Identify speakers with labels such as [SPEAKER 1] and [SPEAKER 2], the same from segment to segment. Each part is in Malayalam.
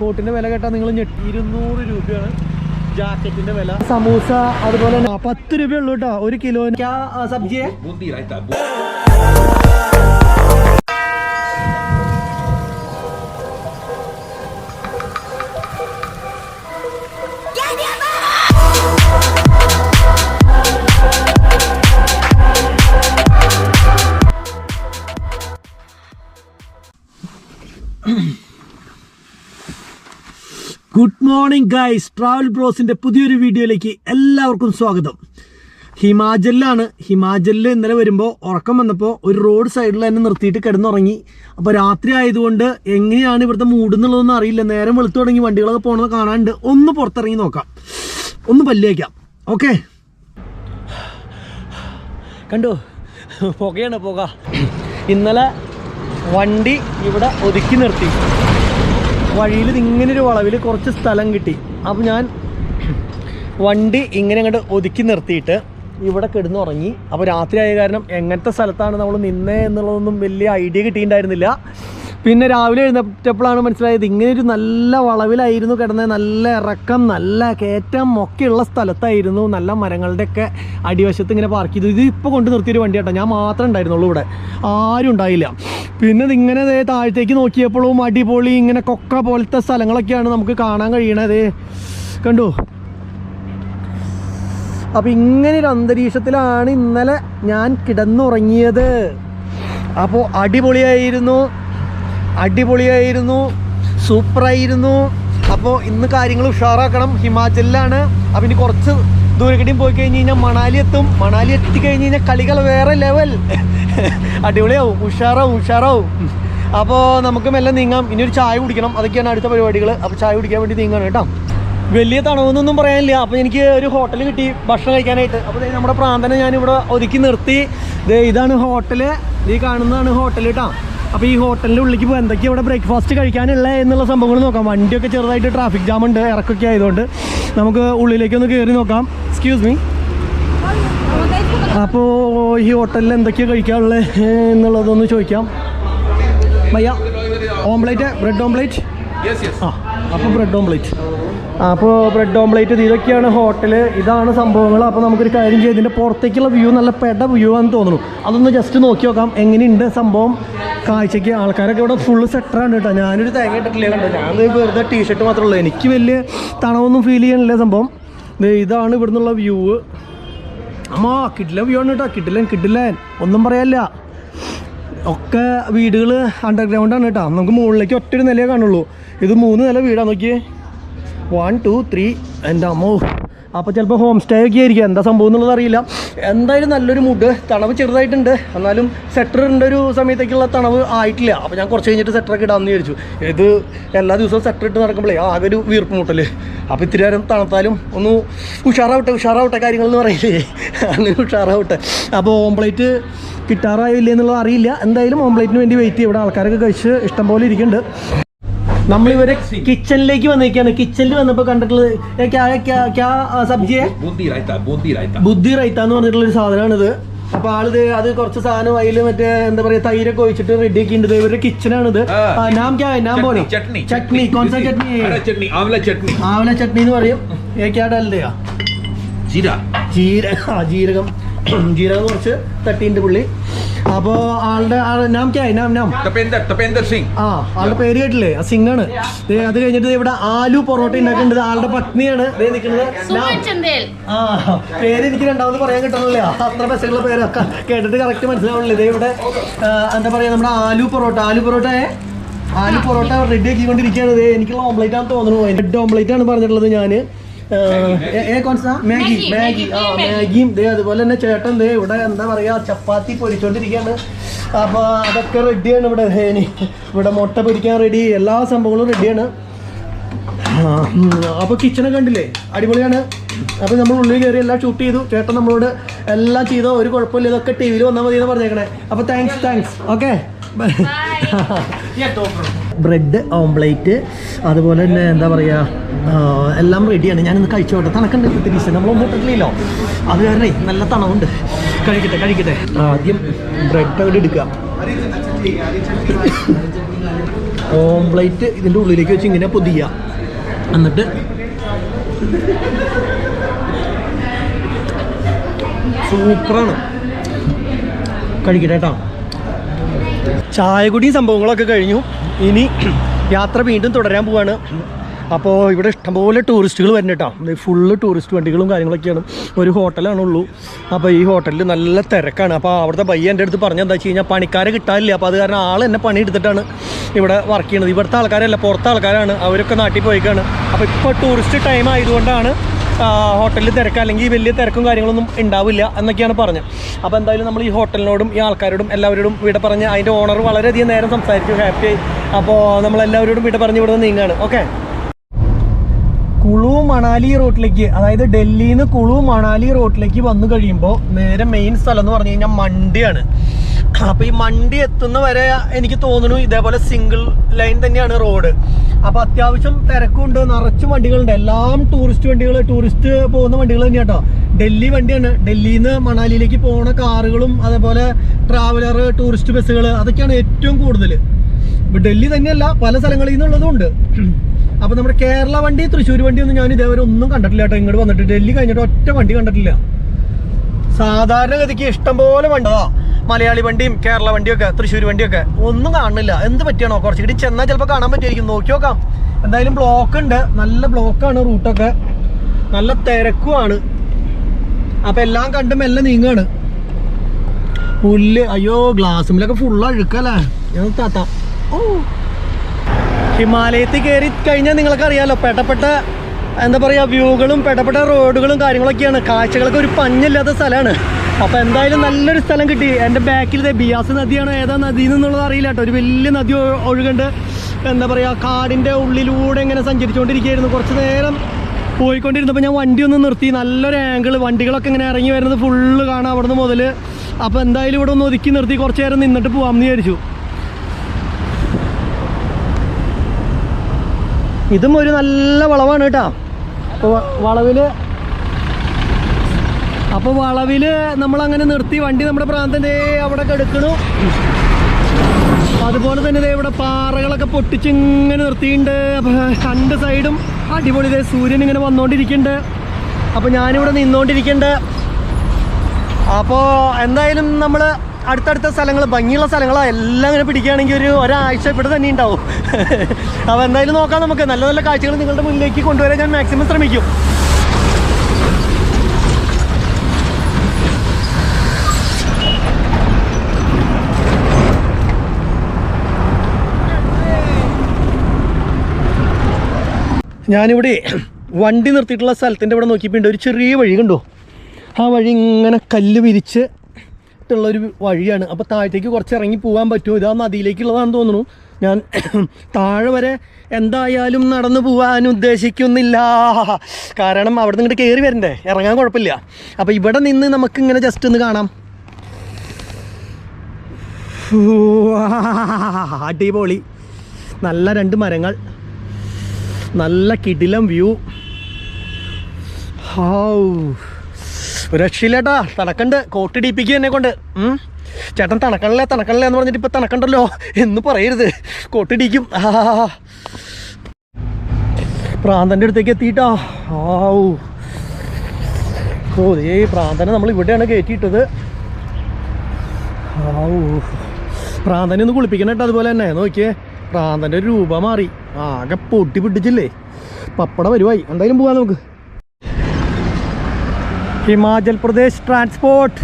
[SPEAKER 1] കോട്ടിന്റെ വില കേട്ടാൽ നിങ്ങൾ ഞെട്ടി. ഇരുന്നൂറ് രൂപയാണ് ജാക്കറ്റിന്റെ വില. സമൂസ അതുപോലെ തന്നെ. പത്ത് രൂപയുള്ളൂ കേട്ടോ ഒരു കിലോന്. ക്യാ സബ്ജിയെ? ഗുഡ് മോർണിംഗ് ഗൈസ് ട്രാവൽ ബ്രോസിന്റെ പുതിയൊരു വീഡിയോയിലേക്ക് എല്ലാവർക്കും സ്വാഗതം. ഹിമാചലിലാണ്. ഹിമാചലിൽ ഇന്നലെ വരുമ്പോൾ ഉറക്കം വന്നപ്പോൾ ഒരു റോഡ് സൈഡിൽ തന്നെ നിർത്തിയിട്ട് കിടന്നുറങ്ങി. അപ്പോൾ രാത്രി ആയതുകൊണ്ട് എങ്ങനെയാണ് ഇവിടുത്തെ മൂഡ് എന്നുള്ളതൊന്നും അറിയില്ല. നേരം വെളുത്തു തുടങ്ങി വണ്ടികളൊക്കെ പോകണത് കാണാണ്ട് ഒന്ന് പുറത്തിറങ്ങി നോക്കാം. ഒന്ന് പല്ലേക്കാം ഓക്കെ കണ്ടോ? പുകയാണ് പുക. ഇന്നലെ വണ്ടി ഇവിടെ ഒതുക്കി നിർത്തി. വഴിയിൽ ഇങ്ങനെ ഒരു വളവിൽ കുറച്ച് സ്ഥലം കിട്ടി. അപ്പോൾ ഞാൻ വണ്ടി ഇങ്ങനെ അങ്ങോട്ട് ഒതുക്കി നിർത്തിയിട്ട് ഇവിടെ കിടന്നുറങ്ങി. അപ്പോൾ രാത്രി ആയ കാരണം എങ്ങനത്തെ സ്ഥലത്താണ് നമ്മൾ നിന്നേ എന്നുള്ളതൊന്നും വലിയ ഐഡിയ കിട്ടിയിട്ടുണ്ടായിരുന്നില്ല. പിന്നെ രാവിലെ എഴുന്നേറ്റപ്പോഴാണ് മനസ്സിലായത് ഇങ്ങനെ ഒരു നല്ല വളവിലായിരുന്നു കിടന്നത്. നല്ല ഇറക്കം നല്ല കയറ്റം ഒക്കെയുള്ള സ്ഥലത്തായിരുന്നു നല്ല മരങ്ങളുടെയൊക്കെ അടിവശത്ത് ഇങ്ങനെ പാർക്ക് ചെയ്തു ഇത് ഇപ്പോൾ കൊണ്ട് നിർത്തിയൊരു വണ്ടി കേട്ടോ. ഞാൻ മാത്രമേ ഉണ്ടായിരുന്നുള്ളൂ ഇവിടെ. ആരും ഉണ്ടായില്ല. പിന്നെ ഇതിങ്ങനെ താഴത്തേക്ക് നോക്കിയപ്പോഴും അടിപൊളി ഇങ്ങനെ കൊക്ക പോലത്തെ സ്ഥലങ്ങളൊക്കെയാണ് നമുക്ക് കാണാൻ കഴിയണത്. കണ്ടു? അപ്പം ഇങ്ങനെ ഒരു അന്തരീക്ഷത്തിലാണ് ഇന്നലെ ഞാൻ കിടന്നുറങ്ങിയത്. അപ്പോൾ അടിപൊളിയായിരുന്നു. അടിപൊളിയായിരുന്നു സൂപ്പറായിരുന്നു. അപ്പോൾ ഇന്ന് കാര്യങ്ങൾ ഉഷാറാക്കണം. ഹിമാചലിലാണ്. അപ്പം ഇനി കുറച്ച് ദൂരക്കടിയും പോയി കഴിഞ്ഞ് കഴിഞ്ഞാൽ മണാലി എത്തും. മണാലി എത്തിക്കഴിഞ്ഞ് കഴിഞ്ഞാൽ കളികൾ വേറെ ലെവൽ അടിപൊളിയാവും. ഉഷാറാവും ഉഷാറാവും. അപ്പോൾ നമുക്ക് മെല്ലെ നീങ്ങാം. ഇനി ഒരു ചായ കുടിക്കണം. അതൊക്കെയാണ് അടുത്ത പരിപാടികൾ. അപ്പോൾ ചായ കുടിക്കാൻ വേണ്ടി നീങ്ങണം കേട്ടോ. വലിയ തണവെന്നൊന്നും പറയാനില്ല. അപ്പോൾ എനിക്ക് ഒരു ഹോട്ടൽ കിട്ടി ഭക്ഷണം കഴിക്കാനായിട്ട്. അപ്പോൾ നമ്മുടെ പ്രാന്തനെ ഞാനിവിടെ ഒതുക്കി നിർത്തി. ഇതാണ് ഹോട്ടൽ ഈ കാണുന്നതാണ് ഹോട്ടൽ കേട്ടോ. അപ്പോൾ ഈ ഹോട്ടലിന്റെ ഉള്ളിലേക്ക് ഇപ്പോൾ എന്തൊക്കെയാണ് ഇവിടെ ബ്രേക്ക്ഫാസ്റ്റ് കഴിക്കാനുള്ള എന്നുള്ള സംഭവങ്ങൾ നോക്കാം. വണ്ടിയൊക്കെ ചെറുതായിട്ട് ട്രാഫിക് ജാം ഉണ്ട് ഇറക്കൊക്കെ ആയതുകൊണ്ട്. നമുക്ക് ഉള്ളിലേക്ക് ഒന്ന് കയറി നോക്കാം. എക്സ്ക്യൂസ് മീ അപ്പോൾ ഈ ഹോട്ടലിൽ എന്തൊക്കെയാണ് കഴിക്കാനുള്ളത് എന്നുള്ളതൊന്ന് ചോദിക്കാം. ഭയ്യ ഓംപ്ലേറ്റ് ബ്രെഡ് ഓംപ്ലേറ്റ്. ആ അപ്പോൾ ബ്രെഡ് ഓംപ്ലേറ്റ് അപ്പോൾ ബ്രെഡ് ഓംപ്ലേറ്റ് ഇതൊക്കെയാണ് ഹോട്ടൽ ഇതാണ് സംഭവങ്ങൾ. അപ്പോൾ നമുക്കൊരു കാര്യം ചെയ്ത് ഇതിന്റെ പുറത്തേക്കുള്ള വ്യൂ നല്ല പെട വ്യൂ ആണെന്ന് തോന്നുന്നു. അതൊന്ന് ജസ്റ്റ് നോക്കി നോക്കാം. എങ്ങനെയുണ്ട് സംഭവം? കാഴ്ചയ്ക്ക് ആൾക്കാരൊക്കെ ഇവിടെ ഫുള്ള് സെറ്ററാണ് കേട്ടോ. ഞാനൊരു തേങ്ങ ഇട്ടിട്ടില്ല കണ്ടോ? ഞാൻ വെറുതെ ടീഷർട്ട് മാത്രമേ ഉള്ളൂ. എനിക്ക് വലിയ തണവൊന്നും ഫീൽ ചെയ്യണില്ല സംഭവം. ഇതാണ് ഇവിടുന്നുള്ള വ്യൂ അമ്മ കിട്ടില്ല വ്യൂ ആണ് കേട്ടോ. കിട്ടില്ല കിട്ടില്ല ഒന്നും പറയാനില്ല. ഒക്കെ വീടുകൾ അണ്ടർഗ്രൗണ്ടാണ് കേട്ടോ. നമുക്ക് മുകളിലേക്ക് ഒറ്റ ഒരു നിലയെ കാണുള്ളൂ. ഇത് മൂന്ന് നില വീടാണ് നോക്കിയേ. വൺ ടു ത്രീ എന്റെ അമ്മോ? അപ്പോൾ ചിലപ്പോൾ ഹോം സ്റ്റേ ഒക്കെ ആയിരിക്കും. എന്താ സംഭവം എന്നുള്ളത് അറിയില്ല. എന്തായാലും നല്ലൊരു മൂഡ് തണവ് ചെറുതായിട്ടുണ്ട്. എന്നാലും സെറ്ററിന്റെ ഒരു സമയത്തേക്കുള്ള തണവ് ആയിട്ടില്ല. അപ്പോൾ ഞാൻ കുറച്ച് കഴിഞ്ഞിട്ട് സെറ്ററൊക്കെ ഇടാമെന്ന് വിചാരിച്ചു. ഇത് എല്ലാ ദിവസവും സെറ്റർ ഇട്ട് നടക്കുമ്പോഴേ ആകെ ഒരു വീർപ്പ് മുട്ടൽ. അപ്പോൾ ഇത്തിരി നേരം തണുത്താലും ഒന്ന് ഉഷാറാവട്ടെ ഉഷാറാവട്ടെ കാര്യങ്ങളെന്ന് പറയില്ലേ? അങ്ങനെ ഉഷാറാവട്ടെ. അപ്പോൾ ഓംപ്ലേറ്റ് കിട്ടാറായില്ല എന്നുള്ളത് അറിയില്ല. എന്തായാലും ഓംപ്ലേറ്റിന് വേണ്ടി വെയിറ്റ് ചെയ്യും. ഇവിടെ ആൾക്കാരൊക്കെ കഴിച്ച് ഇഷ്ടം പോലെ നമ്മൾ ഇവരെ കിച്ചണിലേക്ക് വന്നിരിക്കുകയാണ്. കിച്ചണിൽ വന്നപ്പോൾ കണ്ടിട്ടുള്ളത് ബുദ്ധി എന്ന് പറഞ്ഞിട്ടുള്ള ഒരു സാധനമാണിത് അപ്പൊ ആളിത് അത് കുറച്ച് സാധനം അതിൽ മറ്റേ എന്താ പറയാ തൈരൊക്കെ ഒഴിച്ചിട്ട് റെഡി ആക്കിണ്ട് ഇവരുടെ കിച്ചണാണിത് നാം ക്യാ നാം പോലെ
[SPEAKER 2] ചട്നി
[SPEAKER 1] ചട്നി. കോൺസ ചട്നി.
[SPEAKER 2] ആവല ചട്നി
[SPEAKER 1] ആവല ചട്നി. എന്ന് പറയും. ഏക്കാടല്ലയാ ജീര. ജീര ജീരകം. ജീരകം കുറച്ച് തട്ടിന്റെ പുള്ളി. അപ്പോ ആളുടെ നാം ക്യാ നാം നാം.
[SPEAKER 2] സിംഗ്.
[SPEAKER 1] ആ ആളുടെ പേര് കേട്ടില്ലേ? ആ സിംഗ് ആണ് അത് കഴിഞ്ഞിട്ട് ഇവിടെ ആലു പൊറോട്ട ഉണ്ടാക്കേണ്ടത് ആളുടെ പത്നിയാണ്. ആ പേര് എനിക്ക് രണ്ടാമത് പറയാൻ കിട്ടണില്ല. അത്ര ബസ്സുള്ള പേരൊക്കെ കേട്ടിട്ട് കറക്റ്റ് മനസ്സിലാവുന്നില്ല ഇതേ ഇവിടെ എന്താ പറയാ നമ്മുടെ ആലു പൊറോട്ട. ആലു പൊറോട്ടയെ ആലു പൊറോട്ട റെഡി ആക്കിക്കൊണ്ടിരിക്കുകയാണ്. എനിക്കുള്ള ഓംപ്ലേറ്റ് ആണെന്ന് തോന്നുന്നു. റെഡ് ഓംപ്ലേറ്റ് ആണ് പറഞ്ഞിട്ടുള്ളത് ഞാൻ മാഗി
[SPEAKER 3] മാഗി,
[SPEAKER 1] മാഗി ആ
[SPEAKER 3] മാഗി.
[SPEAKER 1] മാഗിയും ദേ അതുപോലെ തന്നെ ചേട്ടൻ ദേ ഇവിടെ എന്താ പറയാ ചപ്പാത്തി പൊരിച്ചോണ്ടിരിക്കുകയാണ് അപ്പൊ അതൊക്കെ റെഡിയാണ് ഇവിടെ. ഇനി ഇവിടെ മുട്ട പൊരിക്കാൻ റെഡി എല്ലാ സംഭവങ്ങളും റെഡിയാണ് അപ്പോൾ കിച്ചണൊക്കെ കണ്ടില്ലേ? അടിപൊളിയാണ്. അപ്പോൾ നമ്മൾ ഉള്ളിൽ കയറി എല്ലാം ഷൂട്ട് ചെയ്തു. ചേട്ടൻ നമ്മളോട് എല്ലാം ചെയ്തോ ഒരു കുഴപ്പമില്ല ഇതൊക്കെ ടി വിയിൽ വന്നാൽ മതി എന്ന് പറഞ്ഞേക്കണേ അപ്പോൾ thanks thanks okay bread omelette അതുപോലെ തന്നെ എന്താ പറയുക എല്ലാം റെഡിയാണ് ഞാനിന്ന് കഴിച്ചോട്ടെ. തണക്കുണ്ട് ഇത്തിരി നമ്മളൊന്നും ഇട്ടിട്ടില്ലല്ലോ. അത് കാരണേ നല്ല തണവുണ്ട്. കഴിക്കട്ടെ കഴിക്കട്ടെ. ആദ്യം ബ്രെഡ് അവിടെ എടുക്കുക. ഓംപ്ലേറ്റ് ഇതിന്റെ ഉള്ളിലേക്ക് വെച്ച് ഇങ്ങനെ പൊതിയുക. എന്നിട്ട് സൂപ്പറാണ്. കഴിക്കട്ടെ കേട്ടോ. ചായ കുടിയും സംഭവങ്ങളൊക്കെ കഴിഞ്ഞു. ഇനി യാത്ര വീണ്ടും തുടരാൻ പോവാണ്. അപ്പോൾ ഇവിടെ ഇഷ്ടംപോലെ ടൂറിസ്റ്റുകൾ വരുന്നുണ്ട് കേട്ടോ ഫുള്ള് ടൂറിസ്റ്റ് വണ്ടികളും കാര്യങ്ങളൊക്കെയാണ്. ഒരു ഹോട്ടലാണുള്ളൂ. അപ്പോൾ ഈ ഹോട്ടലിൽ നല്ല തിരക്കാണ്. അപ്പോൾ അവിടുത്തെ ബയ്യ എന്റെ അടുത്ത് പറഞ്ഞെന്താ വെച്ച് കഴിഞ്ഞാൽ പണിക്കാരെ കിട്ടാനില്ല. അപ്പോൾ അത് കാരണം ആൾ എന്നെ പണി എടുത്തിട്ടാണ് ഇവിടെ വർക്ക് ചെയ്യുന്നത് ഇവിടുത്തെ ആൾക്കാരല്ല പുറത്തെ ആൾക്കാരാണ്. അവരൊക്കെ നാട്ടിൽ പോയിക്കാണ്. അപ്പോൾ ഇപ്പോൾ ടൂറിസ്റ്റ് ടൈം ആയതുകൊണ്ടാണ് ഹോട്ടലിൽ തിരക്ക് അല്ലെങ്കിൽ വലിയ തിരക്കും കാര്യങ്ങളൊന്നും ഉണ്ടാവില്ല എന്നൊക്കെയാണ് പറഞ്ഞത്. അപ്പോൾ എന്തായാലും നമ്മൾ ഈ ഹോട്ടലിനോടും ഈ ആൾക്കാരോടും എല്ലാവരോടും ഇവിടെ പറഞ്ഞ് അതിന്റെ ഓണർ വളരെയധികം നേരം സംസാരിച്ചു. ഹാപ്പി അപ്പോൾ നമ്മളെല്ലാവരോടും ഇവിടെ പറഞ്ഞ് ഇവിടെ നീങ്ങാണ്. ഓക്കെ കുളു മണാലി റോട്ടിലേക്ക് അതായത് ഡൽഹിയിൽ നിന്ന് കുളു മണാലി റോട്ടിലേക്ക് വന്നു കഴിയുമ്പോൾ നേരെ മെയിൻ സ്ഥലം എന്ന് പറഞ്ഞു കഴിഞ്ഞാൽ മണ്ടിയാണ്. അപ്പോൾ ഈ മണ്ടി എത്തുന്ന വരെ എനിക്ക് തോന്നുന്നു ഇതേപോലെ സിംഗിൾ ലൈൻ തന്നെയാണ് റോഡ് അപ്പോൾ അത്യാവശ്യം തിരക്കുണ്ട് നിറച്ചും വണ്ടികളുണ്ട്. എല്ലാം ടൂറിസ്റ്റ് വണ്ടികൾ ടൂറിസ്റ്റ് പോകുന്ന വണ്ടികൾ തന്നെയാണ് കേട്ടോ ഡൽഹി വണ്ടിയാണ്. ഡൽഹിയിൽ നിന്ന് മണാലിയിലേക്ക് പോകുന്ന കാറുകളും അതേപോലെ ട്രാവലർ ടൂറിസ്റ്റ് ബസ്സുകൾ അതൊക്കെയാണ് ഏറ്റവും കൂടുതൽ ഡൽഹി തന്നെയല്ല പല സ്ഥലങ്ങളിൽ നിന്നുള്ളതും ഉണ്ട്. അപ്പൊ നമ്മുടെ കേരള വണ്ടി തൃശ്ശൂർ വണ്ടി ഒന്നും ഞാൻ ഇതേവരെ ഒന്നും കണ്ടിട്ടില്ല കേട്ടോ. ഇങ്ങോട്ട് വന്നിട്ട് ഡൽഹി കഴിഞ്ഞിട്ട് ഒറ്റ വണ്ടി കണ്ടിട്ടില്ല. സാധാരണഗതിക്ക് ഇഷ്ടം പോലെ വണ്ടിതാ. മലയാളി വണ്ടിയും കേരള വണ്ടിയും ഒക്കെ തൃശ്ശൂർ വണ്ടിയൊക്കെ. ഒന്നും കാണുന്നില്ല. എന്ത് പറ്റിയാണോ? കുറച്ച് ഇടി ചെന്നാൽ ചിലപ്പോൾ കാണാൻ പറ്റുമായിരിക്കും. നോക്കി നോക്കാം. എന്തായാലും ബ്ലോക്ക് ഉണ്ട്. നല്ല ബ്ലോക്കാണ് റൂട്ടൊക്കെ നല്ല തിരക്കുമാണ് അപ്പൊ എല്ലാം കണ്ടും എല്ലാം നീങ്ങാണ്. പുല്ല്. അയ്യോ ഗ്ലാസ്സിലൊക്കെ ഫുള്ള് അഴുക്കല്ലേ ഞാൻ താത്ത ഓ. ഹിമാലയത്തിൽ കയറി കഴിഞ്ഞാൽ നിങ്ങൾക്ക് അറിയാലോ പെട്ടപ്പെട്ട എന്താ പറയുക വ്യൂകളും പെട്ടപ്പെട്ട റോഡുകളും കാര്യങ്ങളൊക്കെയാണ്. കാഴ്ചകളൊക്കെ ഒരു പഞ്ഞില്ലാത്ത സ്ഥലമാണ്. അപ്പോൾ എന്തായാലും നല്ലൊരു സ്ഥലം കിട്ടി. എന്റെ ബാക്കിൽ ബിയാസ് നദിയാണ്. ഏതാ നദി എന്നുള്ളത് അറിയില്ല കേട്ടോ. ഒരു വലിയ നദി ഒഴുകണ്ട് ഒഴുകുണ്ട് എന്താ പറയുക കാടിന്റെ ഉള്ളിലൂടെ ഇങ്ങനെ സഞ്ചരിച്ചുകൊണ്ടിരിക്കുകയായിരുന്നു. കുറച്ച് നേരം പോയിക്കൊണ്ടിരുന്നപ്പോൾ ഞാൻ വണ്ടി ഒന്ന് നിർത്തി. നല്ലൊരു ആംഗിൾ വണ്ടികളൊക്കെ ഇങ്ങനെ ഇറങ്ങി വരുന്നത് ഫുള്ള് കാണാം അവിടുന്ന് മുതൽ അപ്പോൾ എന്തായാലും ഇവിടെ ഒന്ന് ഒതുക്കി നിർത്തി. കുറച്ച് നേരം നിന്നിട്ട് പോകാമെന്ന് വിചാരിച്ചു. ഇതും ഒരു നല്ല വളവാണ് കേട്ടോ. അപ്പോൾ വളവിൽ അപ്പോൾ നമ്മൾ അങ്ങനെ നിർത്തി വണ്ടി നമ്മുടെ പ്രാന്തന്റെ അവിടെ കിടക്കണു. അതുപോലെ തന്നെ ഇവിടെ പാറകളൊക്കെ പൊട്ടിച്ച് ഇങ്ങനെ നിർത്തിയിട്ടുണ്ട് അപ്പോൾ രണ്ട് സൈഡും അടിപൊളി ദേ സൂര്യൻ ഇങ്ങനെ വന്നുകൊണ്ടിരിക്കുന്നുണ്ട് അപ്പോൾ ഞാനിവിടെ നിന്നുകൊണ്ടിരിക്കുന്നുണ്ട് അപ്പോൾ എന്തായാലും നമ്മൾ അടുത്തടുത്ത സ്ഥലങ്ങൾ ഭംഗിയുള്ള സ്ഥലങ്ങളാണ് എല്ലാം ഇങ്ങനെ പിടിക്കുകയാണെങ്കിൽ ഒരു ഒരാഴ്ച ഇവിടെ തന്നെ ഉണ്ടാവും. അപ്പോൾ എന്തായാലും നോക്കാം നമുക്ക്. നല്ല നല്ല കാഴ്ചകൾ നിങ്ങളുടെ മുന്നിലേക്ക് കൊണ്ടുവരാൻ ഞാൻ മാക്സിമം ശ്രമിക്കും. ഞാനിവിടെ വണ്ടി നിർത്തിയിട്ടുള്ള സ്ഥലത്തിന്റെ ഇവിടെ നോക്കിയപ്പോൾ ഒരു ചെറിയ വഴി കണ്ടോ? ആ വഴി ഇങ്ങനെ കല്ല് വിരിച്ച് ഉള്ളൊരു വഴിയാണ്. അപ്പോൾ താഴത്തേക്ക് കുറച്ച് ഇറങ്ങി പോകാൻ പറ്റുമോ? ഇതാ നദിയിലേക്കുള്ളതാണെന്ന് തോന്നുന്നു. ഞാൻ താഴെ വരെ എന്തായാലും നടന്നു പോകാൻ ഉദ്ദേശിക്കുന്നില്ല. കാരണം അവിടെ നിന്ന് കയറി വരണ്ടേ? ഇറങ്ങാൻ കുഴപ്പമില്ല. അപ്പോൾ ഇവിടെ നിന്ന് നമുക്ക് ഇങ്ങനെ ജസ്റ്റ് ഒന്ന് കാണാം. അടിപൊളി. നല്ല രണ്ട് മരങ്ങൾ. നല്ല കിടിലം വ്യൂ. ഹൗ. ഒരു രക്ഷയില്ലേട്ടാ തണക്കണ്ട്. കോട്ട് ഇടിപ്പിക്കുക എന്നെ കൊണ്ട്. ചേട്ടൻ തണക്കണല്ലേ തണക്കണല്ലേ എന്ന് പറഞ്ഞിട്ട് ഇപ്പൊ തണക്കണ്ടല്ലോ എന്ന് പറയരുത്. കോട്ടിടിക്കും ആ പ്രാന്തന്റെ അടുത്തേക്ക് എത്തിയിട്ടാ. ആവൂ ഓ ഈ പ്രാന്തനെ നമ്മൾ ഇവിടെയാണ് കയറ്റിയിട്ടത്. ആവൂ പ്രാന്തനെ ഒന്ന് കുളിപ്പിക്കണം കേട്ടോ അതുപോലെ തന്നെ. നോക്കിയേ പ്രാന്തന്റെ ഒരു രൂപ മാറി. ആകെ പൊട്ടി പിടിച്ചില്ലേ. പപ്പട വരുവായി. എന്തായാലും പോവാ നമുക്ക്. ഹിമാചൽ പ്രദേശ് ട്രാൻസ്പോർട്ട്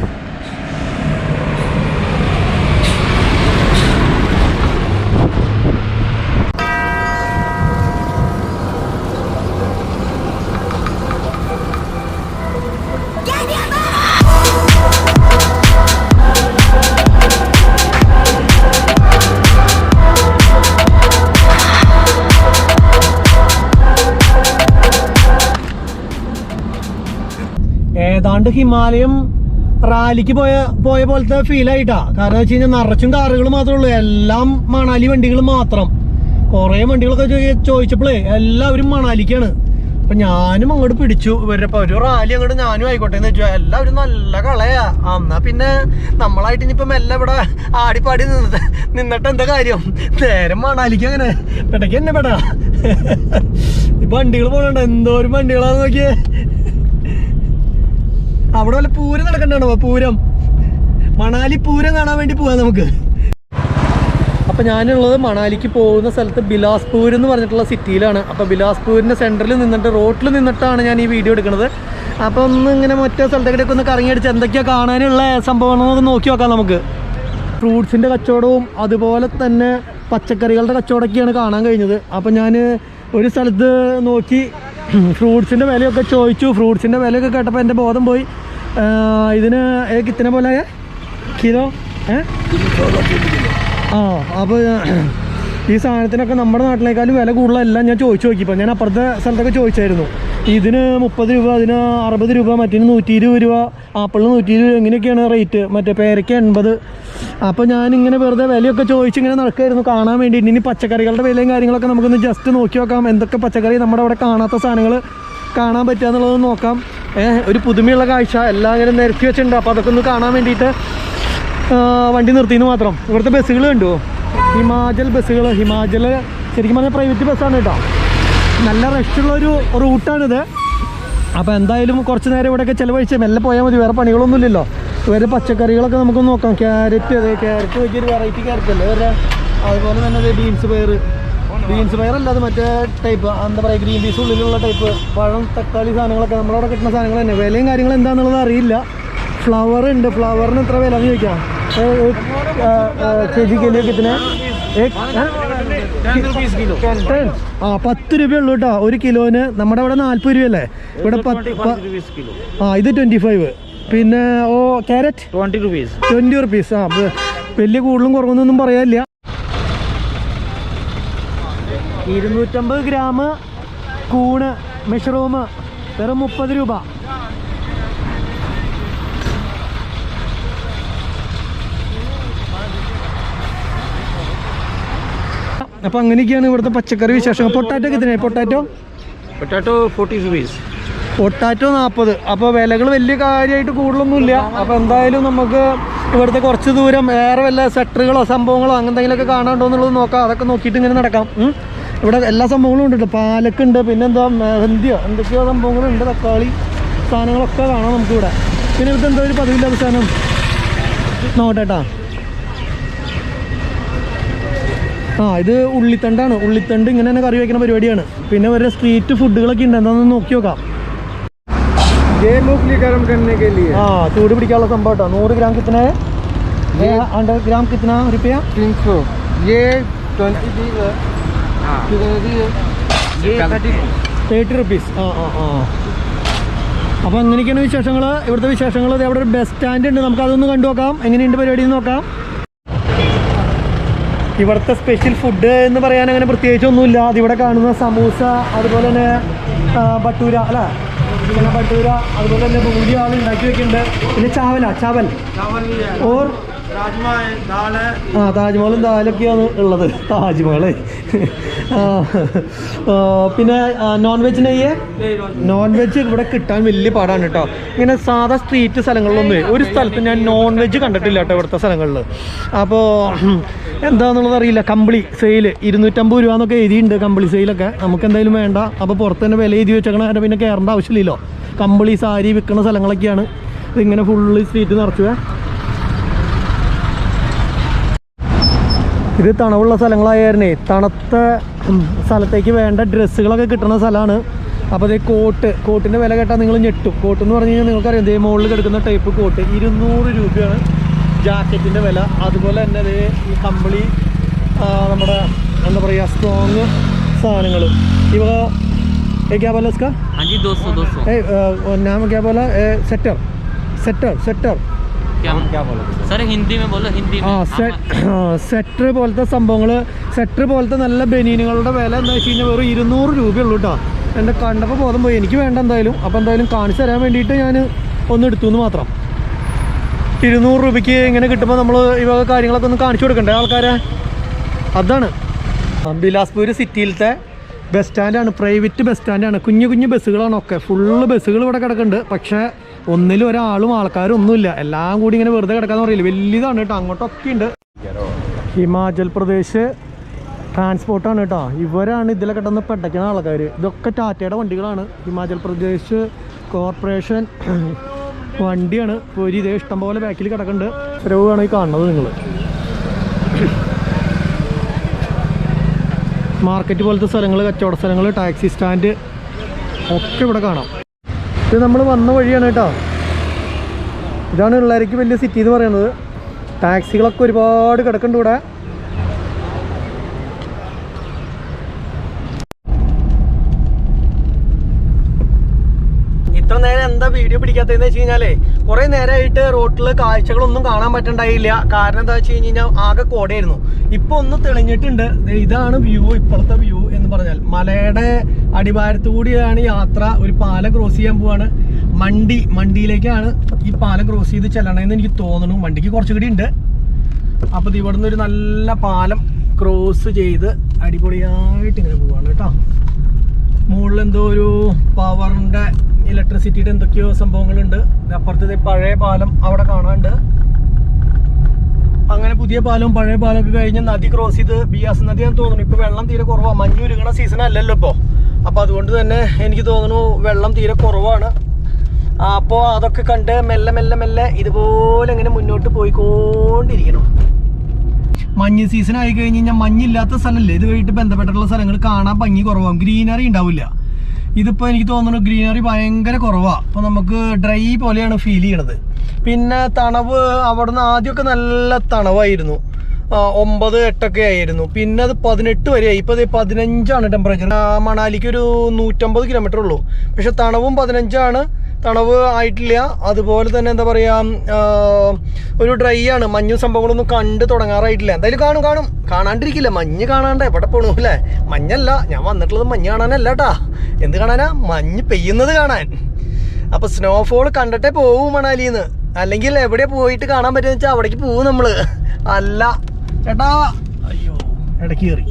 [SPEAKER 1] ഏതാണ്ട് ഹിമാലയം റാലിക്ക് പോയ പോയ പോലത്തെ ഫീൽ ആയിട്ടാ. കാരണം വെച്ച് കഴിഞ്ഞാൽ നിറച്ചും കാറുകൾ മാത്രമേ ഉള്ളൂ. എല്ലാം മണാലി വണ്ടികൾ മാത്രം. കുറേ വണ്ടികളൊക്കെ ചോദിച്ചപ്പോഴേ എല്ലാവരും മണാലിക്കാണ്. അപ്പൊ ഞാനും അങ്ങോട്ട് പിടിച്ചു. ഇവരപ്പോ ഒരു റാലി അങ്ങോട്ട് ഞാനും ആയിക്കോട്ടെ എന്ന് വെച്ചു. എല്ലാവരും നല്ല കളയാ. എന്നാ പിന്നെ നമ്മളായിട്ട് ഇനിയിപ്പോ മെല്ലെ ഇവിടെ ആടിപ്പാടി നിന്നിട്ട് നിന്നിട്ട് എന്താ കാര്യം? നേരം മണാലിക്ക് അങ്ങനെ. പെട്ടക്ക് തന്നെ പെടാ. ഇപ്പൊ വണ്ടികൾ പോകണ്ട എന്തോരം വണ്ടികളാന്ന് നോക്കിയേ. അവിടെ വല്ല പൂരം നടക്കണ്ടാണോ? പൂരം. മണാലി പൂരം കാണാൻ വേണ്ടി പോവാ നമുക്ക്. അപ്പോൾ ഞാനുള്ളത് മണാലിക്ക് പോകുന്ന സ്ഥലത്ത് ബിലാസ്പൂർ എന്ന് പറഞ്ഞിട്ടുള്ള സിറ്റിയിലാണ്. അപ്പോൾ ബിലാസ്പൂരിന്റെ സെന്ററിൽ നിന്നിട്ട് റോട്ടിൽ നിന്നിട്ടാണ് ഞാൻ ഈ വീഡിയോ എടുക്കുന്നത്. അപ്പോൾ ഒന്ന് ഇങ്ങനെ മറ്റേ സ്ഥലത്തേക്കൊക്കെ ഒന്ന് കറങ്ങിയടിച്ച് എന്തൊക്കെയാണ് കാണാനുള്ള സംഭവങ്ങളൊക്കെ നോക്കി നോക്കാം നമുക്ക്. ഫ്രൂട്ട്സിന്റെ കച്ചവടവും അതുപോലെ തന്നെ പച്ചക്കറികളുടെ കച്ചവടമൊക്കെയാണ് കാണാൻ കഴിഞ്ഞത്. അപ്പോൾ ഞാൻ ഒരു സ്ഥലത്ത് നോക്കി ഫ്രൂട്ട്സിന്റെ വിലയൊക്കെ ചോദിച്ചു. ഫ്രൂട്ട്സിന്റെ വിലയൊക്കെ കേട്ടപ്പോൾ എന്റെ ബോധം പോയി. ഇതിന് ഏ, കിത്തന പോലെ കിലോ? ഏ? ആ അപ്പോൾ ഈ സാധനത്തിനൊക്കെ നമ്മുടെ നാട്ടിലേക്കാളും വില കൂടുതലല്ല ഞാൻ ചോദിച്ചു നോക്കിയപ്പോൾ ഞാൻ അപ്പുറത്തെ സ്ഥലത്തൊക്കെ ചോദിച്ചായിരുന്നു. ഇതിന് മുപ്പത് രൂപ അതിന് അറുപത് രൂപ മറ്റേന് നൂറ്റി ഇരുപത് രൂപ ആപ്പിളിന് നൂറ്റി ഇരുപത് ഇങ്ങനെയൊക്കെയാണ് റേറ്റ്. മറ്റേ പേരയ്ക്ക് എൺപത്. അപ്പോൾ ഞാനിങ്ങനെ വെറുതെ വിലയൊക്കെ ചോദിച്ച് ഇങ്ങനെ നടക്കുമായിരുന്നു കാണാൻ വേണ്ടി ഇനി പച്ചക്കറികളുടെ വിലയും കാര്യങ്ങളൊക്കെ നമുക്കൊന്ന് ജസ്റ്റ് നോക്കി നോക്കാം. എന്തൊക്കെ പച്ചക്കറി നമ്മുടെ അവിടെ കാണാത്ത സാധനങ്ങൾ കാണാൻ പറ്റുക എന്നുള്ളത് നോക്കാം. ഒരു പുതുമയുള്ള കാഴ്ച. എല്ലാം ഇങ്ങനെ നിരത്തി വെച്ചിട്ടുണ്ട്. അപ്പോൾ അതൊക്കെ ഒന്ന് കാണാൻ വേണ്ടിയിട്ട് വണ്ടി നിർത്തിയെന്ന് മാത്രം. ഇവിടുത്തെ ബസ്സുകൾ കണ്ടുവോ ഹിമാചൽ ബസ്സുകൾ ഹിമാചൽ ശരിക്കും പറഞ്ഞാൽ പ്രൈവറ്റ് ബസ്സാണ് കേട്ടോ. നല്ല റഷുള്ളൊരു റൂട്ടാണിത്. അപ്പോൾ എന്തായാലും കുറച്ച് നേരം ഇവിടെയൊക്കെ ചിലവഴിച്ച് മെല്ലെ പോയാൽ മതി വേറെ പണികളൊന്നുമില്ലല്ലോ. വേറെ പച്ചക്കറികളൊക്കെ നമുക്ക് നോക്കാം. ക്യാരറ്റ് അതെ ക്യാരറ്റ് വലിയൊരു വെറൈറ്റി ക്യാരറ്റ് അല്ലേ? വേറെ അതുപോലെ തന്നെ ബീൻസ് പയർ ബീൻസ് പയർ അല്ലാതെ മറ്റേ ടൈപ്പ് എന്താ പറയുക ഗ്രീൻ പീസ് ഉള്ളിലുള്ള ടൈപ്പ് പഴം തക്കാളി സാധനങ്ങളൊക്കെ നമ്മളവിടെ കിട്ടുന്ന സാധനങ്ങൾ തന്നെ. വിലയും കാര്യങ്ങളും എന്താണെന്നുള്ളത് അറിയില്ല. ഫ്ലവർ ഉണ്ട് ഫ്ലവറിന് എത്ര വില എന്ന് ചോദിക്കാം ചേച്ചി കിലോ കിട്ടുന്ന ആ പത്ത് രൂപ ഉള്ളൂ കേട്ടോ ഒരു കിലോന് നമ്മുടെ അവിടെ നാല്പത് രൂപയല്ലേ ഇവിടെ പത്ത് പ- ആ ഇത് ട്വന്റി ഫൈവ് പിന്നെ ഓ carrot
[SPEAKER 3] twenty rupees
[SPEAKER 1] twenty rupees ആ ബ- വലിയ കൂടുതലും കുറവൊന്നും പറയാനില്ല ഇരുന്നൂറ്റമ്പത് ഗ്രാം കൂണ് മഷ്റൂം വെറും മുപ്പത് രൂപ അപ്പോൾ അങ്ങനെയൊക്കെയാണ് ഇവിടുത്തെ പച്ചക്കറി വിശേഷം potato എത്തിനായി potato?
[SPEAKER 3] Potato forty rupees
[SPEAKER 1] potato നാൽപ്പത് അപ്പോൾ വിലകൾ വലിയ കാര്യമായിട്ട് കൂടുതലൊന്നുമില്ല. അപ്പോൾ എന്തായാലും നമുക്ക് ഇവിടുത്തെ കുറച്ച് ദൂരം വേറെ വല്ല സെക്ടറുകളോ സംഭവങ്ങളോ അങ്ങനെ എന്തെങ്കിലുമൊക്കെ കാണാണ്ടോ എന്നുള്ളത് നോക്കാം. അതൊക്കെ നോക്കിയിട്ട് ഇങ്ങനെ നടക്കാം. ഇവിടെ എല്ലാ സംഭവങ്ങളും ഉണ്ട് കേട്ടോ. പിന്നെ പിന്നെന്താ മെഹന്തിയോ എന്തൊക്കെയോ സംഭവങ്ങളുണ്ട് തക്കാളി സാധനങ്ങളൊക്കെ കാണാം നമുക്കിവിടെ. പിന്നെ ഇവിടുത്തെ എന്തോ ഒരു പതിവില്ലാത്ത സാധനം? നോട്ടേട്ടാ ആ ഇത് ഉള്ളിത്തണ്ടാണ്. ഉള്ളിത്തണ്ട് ഇങ്ങനെ തന്നെ കറി വയ്ക്കുന്ന പരിപാടിയാണ്. പിന്നെ വരെ സ്ട്രീറ്റ് ഫുഡുകളൊക്കെ ഉണ്ട്. എന്താന്ന് നോക്കി നോക്കാം. ആ ചൂട് പിടിക്കാനുള്ള സംഭവം നൂറ് ഗ്രാം കിത്തന ഹൺഡ്രഡ് ഗ്രാം കിത്തന റുപ്യ തേർട്ടി റുപ്പീസ് ആ. ആ ആ അപ്പോൾ അങ്ങനെയൊക്കെയാണ് വിശേഷങ്ങൾ ഇവിടുത്തെ വിശേഷങ്ങൾ അവിടെ ഒരു ബസ് സ്റ്റാൻഡ് ഉണ്ട്. നമുക്ക് അതൊന്ന് കണ്ടു നോക്കാം. എങ്ങനെയുണ്ട് പരിപാടി നോക്കാം. ഇവിടുത്തെ സ്പെഷ്യൽ ഫുഡ് എന്ന് പറയാൻ അങ്ങനെ പ്രത്യേകിച്ചൊന്നുമില്ല അതിവിടെ കാണുന്ന സമൂസ അതുപോലെ തന്നെ ബട്ടൂര അല്ലേ പിന്നെ ബട്ടൂര അതുപോലെ തന്നെ ഭൂരി ആൾ ഉണ്ടാക്കി വെക്കുന്നുണ്ട്. പിന്നെ ചാവല ചാവൽ. ഓർ ആ താജ്മഹലും ദാലൊക്കെയാണ് ഉള്ളത്. താജ്മഹൽ പിന്നെ നോൺ വെജ് നെയ്യ്? നോൺ വെജ് ഇവിടെ കിട്ടാൻ വലിയ പാടാണ് കേട്ടോ. ഇങ്ങനെ സാധാ സ്ട്രീറ്റ് സ്ഥലങ്ങളിലൊന്നും ഒരു സ്ഥലത്ത് ഞാൻ നോൺ വെജ് കണ്ടിട്ടില്ല കേട്ടോ ഇവിടുത്തെ സ്ഥലങ്ങളിൽ. അപ്പോൾ എന്താണെന്നുള്ളത് അറിയില്ല. കമ്പിളി സെയിൽ ഇരുന്നൂറ്റമ്പത് രൂപ എന്നൊക്കെ എഴുതിയിട്ടുണ്ട് കമ്പിളി സെയിലൊക്കെ നമുക്ക് എന്തായാലും വേണ്ട. അപ്പോൾ പുറത്ത് തന്നെ വില എഴുതി വെച്ചേക്കണ അതിന്റെ പിന്നെ കയറേണ്ട ആവശ്യമില്ലല്ലോ. കമ്പിളി സാരി വിൽക്കുന്ന സ്ഥലങ്ങളൊക്കെയാണ്. ഇതിങ്ങനെ ഫുള്ള് സ്ട്രീറ്റ് നിറച്ചു. ഇത് തണവുള്ള സ്ഥലങ്ങളായിരുന്നേ തണുത്ത സ്ഥലത്തേക്ക് വേണ്ട ഡ്രസ്സുകളൊക്കെ കിട്ടുന്ന സ്ഥലമാണ്. അപ്പോൾ അതേ കോട്ട്. കോട്ടിന്റെ വില കേട്ടാൽ നിങ്ങൾ ഞെട്ടും. കോട്ട് എന്ന് പറഞ്ഞു കഴിഞ്ഞാൽ നിങ്ങൾക്കറിയാം ഇതേ മുകളിൽ കിടക്കുന്ന ടൈപ്പ് കോട്ട്. ഇരുന്നൂറ് രൂപയാണ് ജാക്കറ്റിൻ്റെ വില അതുപോലെ തന്നെ ദേ ഈ കമ്പിളി ആ, നമ്മുടെ എന്താ പറയുക സ്ട്രോങ് സാധനങ്ങൾ ഇവ ഏ, ക്യാ बोला इसका
[SPEAKER 4] हाँ जी दो सौ दो सौ
[SPEAKER 1] ए, अ, नाम क्या बोला ए, सेटर सेटर सेटर
[SPEAKER 4] क्या क्या बोलो सर हिंदी में बोलो हिंदी में
[SPEAKER 1] ആ
[SPEAKER 4] हाँ,
[SPEAKER 1] സെറ്റർ പോലത്തെ സംഭവങ്ങൾ സെറ്റർ പോലത്തെ നല്ല ബനീനുകളുടെ വില എന്താ വെച്ച് കഴിഞ്ഞാൽ വെറും ഇരുന്നൂറ് രൂപയുള്ളൂ കേട്ടോ എൻ്റെ കണ്ടപ്പോൾ ബോധം പോയി എനിക്ക് വേണ്ട എന്തായാലും അപ്പോൾ എന്തായാലും കാണിച്ചു തരാൻ വേണ്ടിയിട്ട് ഞാൻ ഒന്ന് എടുത്തു എന്ന് മാത്രം ഇരുന്നൂറ് രൂപയ്ക്ക് ഇങ്ങനെ കിട്ടുമ്പോൾ നമ്മൾ ഈ വക കാര്യങ്ങളൊക്കെ ഒന്ന് കാണിച്ചു കൊടുക്കണ്ടേ ആൾക്കാരെ? അതാണ്. ബിലാസ്പൂർ സിറ്റിയിലത്തെ ബസ് സ്റ്റാൻഡാണ് പ്രൈവറ്റ് ബസ് സ്റ്റാൻഡാണ് കുഞ്ഞു കുഞ്ഞു ബസ്സുകളാണ് ഒക്കെ. ഫുള്ള് ബസ്സുകൾ ഇവിടെ കിടക്കുന്നുണ്ട്. പക്ഷേ ഒന്നിലും ഒരാളും ആൾക്കാരും ഒന്നുമില്ല. എല്ലാം കൂടി ഇങ്ങനെ വെറുതെ കിടക്കാന്ന് പറയില്ല. വലിയതാണ് കേട്ടോ. അങ്ങോട്ടൊക്കെ ഉണ്ട്. ഹിമാചൽ പ്രദേശ് ട്രാൻസ്പോർട്ടാണ് കേട്ടോ. ഇവരാണ് ഇതിലെ കിടന്ന് പെട്ടയ്ക്കുന്ന ആൾക്കാർ ഇതൊക്കെ ടാറ്റയുടെ വണ്ടികളാണ്. ഹിമാചൽ പ്രദേശ് കോർപ്പറേഷൻ വണ്ടിയാണ്. ഒരു ഇതേ ഇഷ്ടംപോലെ ബാക്കിൽ കിടക്കുന്നുണ്ട് പ്രവാണ് ഈ കാണുന്നത് നിങ്ങൾ. മാർക്കറ്റ് പോലത്തെ സ്ഥലങ്ങൾ കച്ചവട സ്ഥലങ്ങൾ ടാക്സി സ്റ്റാൻഡ് ഒക്കെ ഇവിടെ കാണാം. ഇത് നമ്മൾ വന്ന വഴിയാണ് കേട്ടോ. ഇതാണ് പിള്ളേർക്ക് വലിയ സിറ്റി എന്ന് പറയുന്നത്. ടാക്സികളൊക്കെ ഒരുപാട് കിടക്കുന്നുണ്ട് ഇവിടെ ഇത്ര നേരം എന്താ വീഡിയോ പിടിക്കാത്തതെന്ന് വെച്ച് കഴിഞ്ഞാലേ കുറെ നേരമായിട്ട് റോട്ടിൽ കാഴ്ചകളൊന്നും കാണാൻ പറ്റണ്ടായില്ല. കാരണം എന്താ വെച്ച് കഴിഞ്ഞാൽ ആകെ കോടയായിരുന്നു. ഇപ്പൊ ഒന്ന് തെളിഞ്ഞിട്ടുണ്ട്. ഇതാണ് വ്യൂ ഇപ്പോഴത്തെ വ്യൂ എന്ന് പറഞ്ഞാൽ. മലയുടെ അടിവാരത്തു കൂടിയാണ് യാത്ര. ഒരു പാലം ക്രോസ് ചെയ്യാൻ പോവാണ്. മണ്ടി മണ്ടിയിലേക്കാണ് ഈ പാലം ക്രോസ് ചെയ്ത് ചെല്ലണമെന്ന് എനിക്ക് തോന്നുന്നു. മണ്ടിക്ക് കുറച്ചുകൂടി ഉണ്ട്. അപ്പൊ ഇത് ഇവിടുന്ന് ഒരു നല്ല പാലം ക്രോസ് ചെയ്ത് അടിപൊളിയായിട്ട് ഇങ്ങനെ പോവാണ് കേട്ടോ. മുകളിൽ എന്തോ ഒരു പവറിന്റെ ഇലക്ട്രിസിറ്റിയുടെ എന്തൊക്കെയോ സംഭവങ്ങളുണ്ട്. അപ്പുറത്ത് പഴയ പാലം അവിടെ കാണാണ്ട് അങ്ങനെ പുതിയ പാലവും പഴയ പാലം ഒക്കെ കഴിഞ്ഞ് നദി ക്രോസ് ചെയ്ത് ബിയാസ് നദി എന്ന് തോന്നുന്നു. ഇപ്പൊ വെള്ളം തീരെ കുറവാ. മഞ്ഞുരുകണ സീസൺ അല്ലല്ലോ ഇപ്പോ. അപ്പൊ അതുകൊണ്ട് തന്നെ എനിക്ക് തോന്നുന്നു വെള്ളം തീരെ കുറവാണ്. അപ്പോ അതൊക്കെ കണ്ട് മെല്ലെ മെല്ലെ മെല്ലെ ഇതുപോലെ ഇങ്ങനെ മുന്നോട്ട് പോയിക്കൊണ്ടിരിക്കണം. മഞ്ഞ് സീസൺ ആയി കഴിഞ്ഞ് കഴിഞ്ഞാൽ മഞ്ഞില്ലാത്ത സ്ഥലമല്ലേ ഇതുമായിട്ട് ബന്ധപ്പെട്ടിട്ടുള്ള സ്ഥലങ്ങൾ കാണാൻ ഭംഗി കുറവാകും ഗ്രീനറി ഉണ്ടാവില്ല. ഇതിപ്പോൾ എനിക്ക് തോന്നുന്നു ഗ്രീനറി ഭയങ്കര കുറവാണ് അപ്പോൾ നമുക്ക് ഡ്രൈ പോലെയാണ് ഫീൽ ചെയ്യണത്. പിന്നെ തണവ് അവിടുന്ന് ആദ്യമൊക്കെ നല്ല തണവായിരുന്നു. ഒമ്പത് എട്ടൊക്കെ ആയിരുന്നു. പിന്നെ അത് പതിനെട്ട് വരെയായി ഇപ്പോൾ അത് പതിനഞ്ചാണ് ടെമ്പറേച്ചർ മണാലിക്ക് ഒരു നൂറ്റമ്പത് കിലോമീറ്റർ ഉള്ളൂ. പക്ഷെ തണവും പതിനഞ്ചാണ്. തണവ് ആയിട്ടില്ല. അതുപോലെ തന്നെ എന്താ പറയുക ഒരു ഡ്രൈ ആണ്. മഞ്ഞും സംഭവങ്ങളൊന്നും കണ്ട് തുടങ്ങാറായിട്ടില്ല. എന്തായാലും കാണും കാണും. കാണാണ്ടിരിക്കില്ല. മഞ്ഞ് കാണാണ്ട് എവിടെ പോണു അല്ലേ? മഞ്ഞല്ല. ഞാൻ വന്നിട്ടുള്ളത് മഞ്ഞ് കാണാനല്ല കേട്ടാ എന്ത് കാണാനാ? മഞ്ഞ് പെയ്യുന്നത് കാണാൻ. അപ്പൊ സ്നോഫോൾ കണ്ടിട്ടേ പോവും മണാലിന്ന്. അല്ലെങ്കിൽ എവിടെ പോയിട്ട് കാണാൻ പറ്റുന്ന വെച്ചാൽ അവിടേക്ക് പോവും നമ്മൾ. അല്ല. ചേട്ടാ. അയ്യോ. ഇടയ്ക്ക് കയറി.